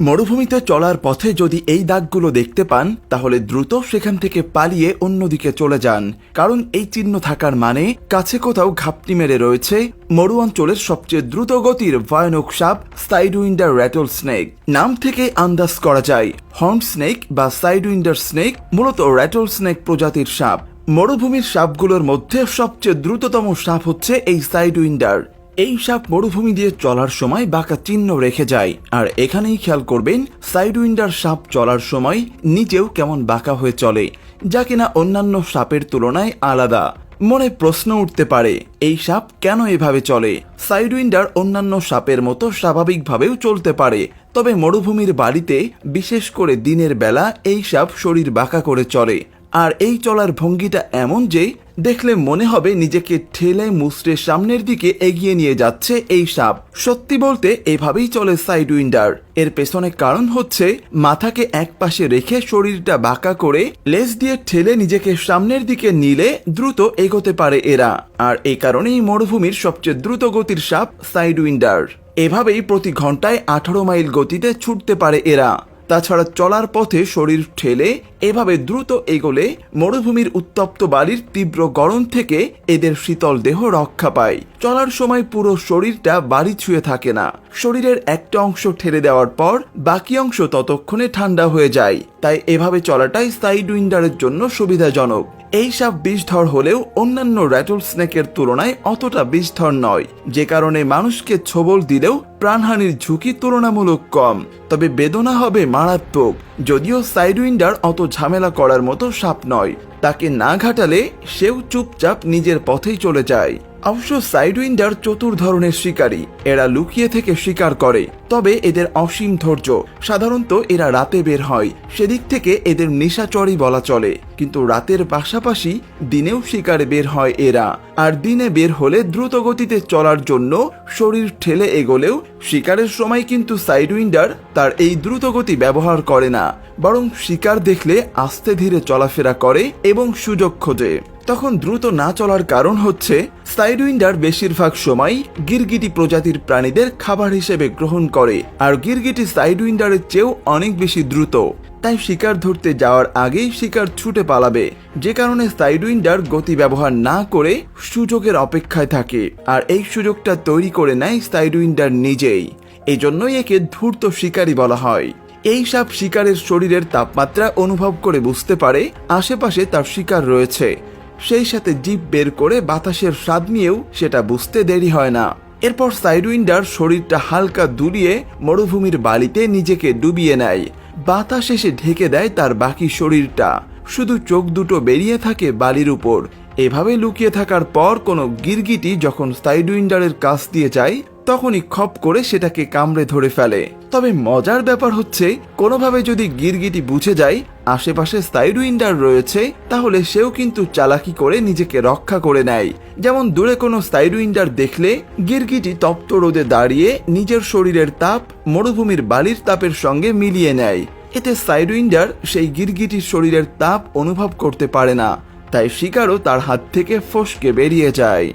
মরুভূমিতে চলার পথে যদি এই দাগগুলো দেখতে পান, তাহলে দ্রুত সেখান থেকে পালিয়ে অন্যদিকে চলে যান। কারণ এই চিহ্ন থাকার মানে কাছে কোথাও ঘাপটি মেরে রয়েছে মরু অঞ্চলের সবচেয়ে দ্রুত গতির ভয়ানক সাপ সাইডউইন্ডার র্যাটল স্নেক নাম থেকে আন্দাজ করা যায় হর্ন স্নেক বা সাইডউইন্ডার স্নেক মূলত র্যাটল স্নেক প্রজাতির সাপ। মরুভূমির সাপগুলোর মধ্যে সবচেয়ে দ্রুততম সাপ হচ্ছে এই সাইডউইন্ডার এই সাপ মরুভূমি দিয়ে চলার সময় বাঁকা চিহ্ন রেখে যায়। আর এখানেই খেয়াল করবেন, সাইড উইন্ডার সাপ চলার সময় নিজেও কেমন বাঁকা হয়ে চলে, যা কিনা অন্যান্য সাপের তুলনায় আলাদা। মনে প্রশ্ন উঠতে পারে, এই সাপ কেন এভাবে চলে? সাইড উইন্ডার অন্যান্য সাপের মতো স্বাভাবিকভাবেও চলতে পারে, তবে মরুভূমির বাড়িতে, বিশেষ করে দিনের বেলা, এই সাপ শরীর বাঁকা করে চলে। আর এই চলার ভঙ্গিটা এমন যে দেখলে মনে হবে নিজেকে ঠেলে মুসড়ে সামনের দিকে এগিয়ে নিয়ে যাচ্ছে এই সাপ। সত্যি বলতে এভাবেই চলে সাইড উইন্ডার। এর পেছনে কারণ হচ্ছে মাথাকে এক পাশে রেখে শরীরটা বাঁকা করে লেজ দিয়ে ঠেলে নিজেকে সামনের দিকে নিলে দ্রুত এগোতে পারে এরা। আর এই কারণেই মরুভূমির সবচেয়ে দ্রুত গতির সাপ সাইড উইন্ডার। এভাবেই প্রতি ঘন্টায় আঠারো মাইল গতিতে ছুটতে পারে এরা। তাছাড়া চলার পথে শরীর ঠেলে এভাবে দ্রুত এগোলে মরুভূমির উত্তপ্ত বালির তীব্র গরম থেকে এদের শীতল দেহ রক্ষা পায়। চলার সময় পুরো শরীরটা বাড়ি ছুঁয়ে থাকে না। শরীরের একটা অংশ ঠেলে দেওয়ার পর বাকি অংশ ততক্ষণে ঠান্ডা হয়ে যায়। তাই এভাবে চলাটাই সাইড উইন্ডারের জন্য সুবিধাজনক। এই সাপ বিষধর হলেও অন্যান্য র্যাটল স্নেকের তুলনায় অতটা বিষধর নয়। যে কারণে মানুষকে ছোবল দিলেও প্রাণহানির ঝুঁকি তুলনামূলক কম। তবে বেদনা হবে মারাত্মক। যদিও সাইডউইন্ডার অত ঝামেলা করার মতো সাপ নয়। তাকে না ঘাটালে সেও চুপচাপ নিজের পথেই চলে যায়। অবশ্য সাইডউইন্ডার চতুর ধরনের শিকারী। এরা লুকিয়ে থেকে শিকার করে, তবে এদের অসীম ধৈর্য। সাধারণত এরা রাতে বের হয়, সেদিক থেকে এদের নেশাচরই বলা চলে। কিন্তু রাতের পাশাপাশি দিনেও শিকারে বের হয় এরা। আর দিনে বের হলে দ্রুত গতিতে চলার জন্য শরীর ঠেলে এগোলেও শিকারের সময় কিন্তু সাইডউইন্ডার তার এই দ্রুত গতি ব্যবহার করে না। বরং শিকার দেখলে আস্তে ধীরে চলাফেরা করে এবং সুযোগ খোঁজে। তখন দ্রুত না চলার কারণ হচ্ছে সাইডউইন্ডার বেশিরভাগ সময় গিরগিটি প্রজাতির প্রাণীদের খাবার হিসেবে গ্রহণ করে, আর গিরগিটি সাইডউইন্ডারের চেয়েও অনেক বেশি দ্রুত। তাই শিকার ধরতে যাওয়ার আগেই শিকার ছুটে পালাবে, যে কারণে সাইড উইন্ডার গতি ব্যবহার না করে সুযোগের অপেক্ষায় থাকে, আর এই সুযোগটা তৈরি করে নেয় সাইড উইন্ডার নিজেই। এই জন্যই একে ধূর্ত শিকারী বলা হয়। এই সাপ শিকারের শরীরের তাপমাত্রা অনুভব করে বুঝতে পারে, আশেপাশে তার শিকার রয়েছে। সেই সাথে জিপ বের করে বাতাসের স্বাদ নিয়েও সেটা বুঝতে দেরি হয় না। এরপর সাইডউইন্ডার শরীরটা হালকা দুলিয়ে মরুভূমির বালিতে নিজেকে ডুবিয়ে নেয়। বাতাস এসে ঢেকে দেয় তার বাকি শরীরটা। শুধু চোখ দুটো বেরিয়ে থাকে বালির উপর। এভাবে লুকিয়ে থাকার পর কোনো গিরগিটি যখন সাইডউইন্ডারের কাছ দিয়ে যায়, তখনই খপ করে সেটাকে কামড়ে ধরে ফেলে। তবে মজার ব্যাপার হচ্ছে, কোনোভাবে যদি গিরগিটি বুঝে যায় আশেপাশে সাইড উইন্ডার রয়েছে, তাহলে সেও কিন্তু চালাকি করে নিজেকে রক্ষা করে নেয়। যেমন দূরে কোনো সাইড উইন্ডার দেখলে গিরগিটি তপ্ত রোদে দাঁড়িয়ে নিজের শরীরের তাপ মরুভূমির বালির তাপের সঙ্গে মিলিয়ে নেয়। এতে সাইড উইন্ডার সেই গিরগিটির শরীরের তাপ অনুভব করতে পারে না, তাই শিকারও তার হাত থেকে ফসকে বেরিয়ে যায়।